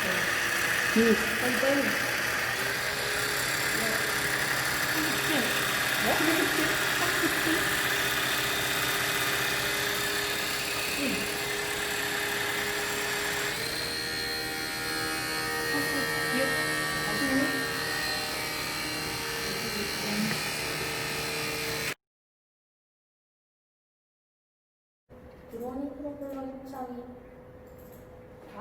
음. 드론이 프로펠러 형상이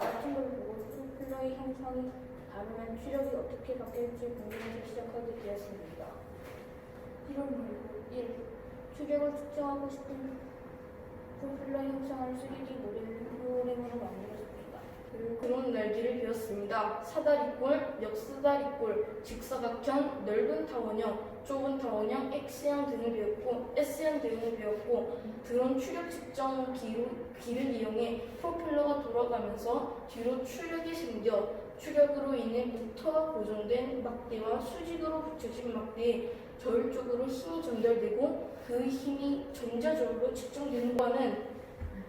걸 보고 프로펠러의 형상이 다르면 추력이 어떻게 바뀔지 궁금해서 시작하게 되었습니다. 1월 말고 1. 추력을 측정하고 싶은 프로펠러 형상을 3D 모델링 프로그램으로 만들었습니다. 그런 배웠습니다. 사다리꼴, 역사다리꼴, 직사각형, 넓은 타원형, 좁은 타원형, X형 등을 배웠고 S형 등을 배웠고 드론 추력 측정 기로, 기를 이용해 프로펠러가 돌아가면서 뒤로 추력이 생겨 추력으로 인해 모터가 고정된 막대와 수직으로 붙여진 막대에 저율적으로 힘이 전달되고 그 힘이 전자적으로 측정되는 거는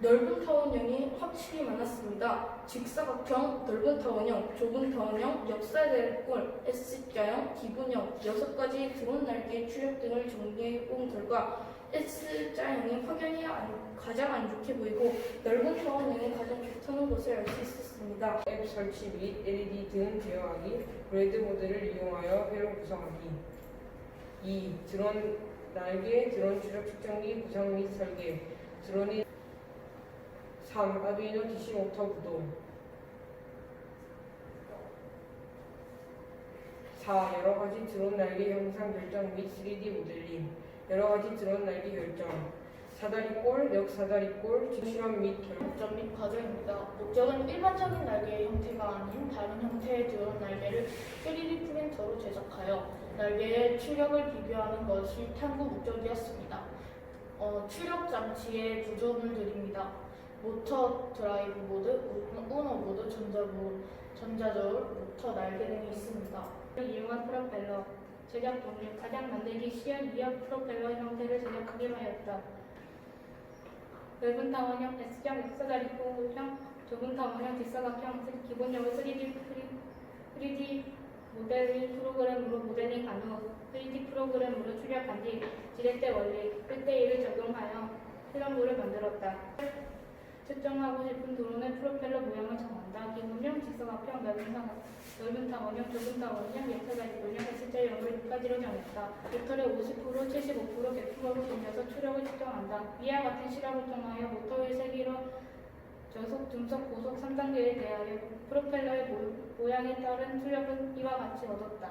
넓은 타원형이 확실히 많았습니다. 직사각형, 넓은 타원형, 좁은 타원형, 역사대꼴, S자형, 기본형 여섯 가지 드론 날개 추력 등을 정리해 본 결과 S자형이 확연히 안- 가장 안 좋게 보이고 넓은 타원형이 가장 좋다는 것을 알 수 있었습니다. 앱 설치 및 LED 등 제어하기, 브레드 모델을 이용하여 회로 구성하기. 2. 드론 날개, 드론 추력 측정기 구성 및 설계. 드론이 3. 아두이노 DC 모터 구동. 4. 여러 가지 드론 날개 형상 결정 및 3D 모델링. 여러 가지 드론 날개 결정. 사다리꼴, 역사다리꼴, 실험 및결 목적 및 과정입니다. 목적은 일반적인 날개의 형태가 아닌 다른 형태의 드론 날개를 3D 프린터로 제작하여 날개의 추력을 비교하는 것이 탐구 목적이었습니다. 어, 추력 장치의 구조를 드립니다. 모터 드라이브 모드, 우너 모드, 전자모, 전자저울, 모터 날개 등이 있습니다. 이용한 프로펠러 제작 동료 가장 만들기 쉬운 위협 프로펠러 형태를 제작하기로 하였다. 넓은 타원형 S형 역사다리꼴형 좁은 타원형 뒷사각형 기본형을 3D, 프리- 3D 모델링 프로그램으로 모델링 한후 3D 프로그램으로 출력한 뒤 지렛대 원리 1대1을 적용하여 실험물을 만들었다. 측정하고 싶은 드론의 프로펠러 모양을 정한다. 기본형, 직사각형, 넓은 타원, 넓은 타 원형, 좁은 타 원형, 역사다리꼴형, S자형을 6가지로 정했다. 벡터를 50%, 75%, 100%로 돌려서 추력을 측정한다. 위와 같은 실험을 통하여 모터의 세기로 저속, 중속, 고속 3단계에 대하여 프로펠러의 모, 모양에 따른 출력은 이와 같이 얻었다.